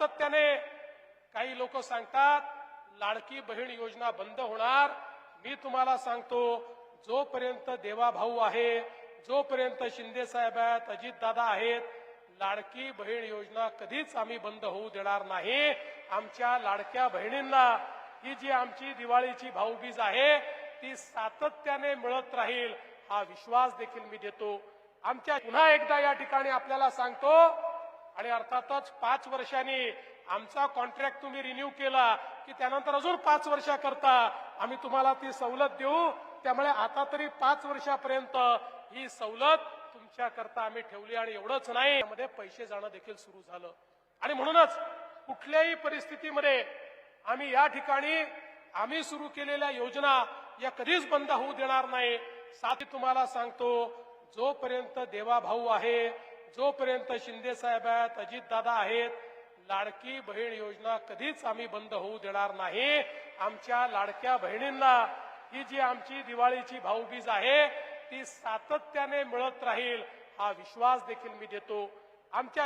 सातत्याने काही लोक सांगतात लाडकी बहीण योजना बंद होणार. मी तुम्हाला सांगतो जोपर्यंत देवाभाऊ आहे जोपर्यंत शिंदे साहेब आहेत अजितदादा आहेत लाडकी बहीण योजना कधीच आम्ही बंद होऊ देणार नाही. आमच्या लाडक्या बहिणींना ही जी आमची दिवाळीची भाऊबीज आहे ती सातत्याने मिळत राहील हा विश्वास देखील मी देतो. आमच्या पुन्हा एकदा या ठिकाणी आपल्याला सांगतो आणि अर्थातच पाच वर्षांनी आमचा कॉन्ट्रॅक्ट तुम्ही रिन्यू केला की त्यानंतर अजून पाच वर्षाकरता आम्ही तुम्हाला ती सवलत देऊ. त्यामुळे आता तरी पाच वर्षापर्यंत ही सवलत तुमच्याकरता आम्ही ठेवली आणि एवढंच नाही. त्यामध्ये पैसे जाणं देखील सुरू झालं. आणि म्हणूनच कुठल्याही परिस्थितीमध्ये आम्ही या ठिकाणी आम्ही सुरू केलेल्या योजना या कधीच बंद होऊ देणार नाही. साथी तुम्हाला सांगतो जोपर्यंत देवाभाऊ आहे जोपर्यंत शिंदे साहेब आहेत अजितदादा आहेत लाडकी बहीण योजना कधीच आम्ही बंद होऊ देणार नाही. आमच्या लाडक्या बहिणींना ही जी आमची दिवाळीची भाऊबीज आहे ती सातत्याने मिळत राहील हा विश्वास देखील मी देतो. आमच्या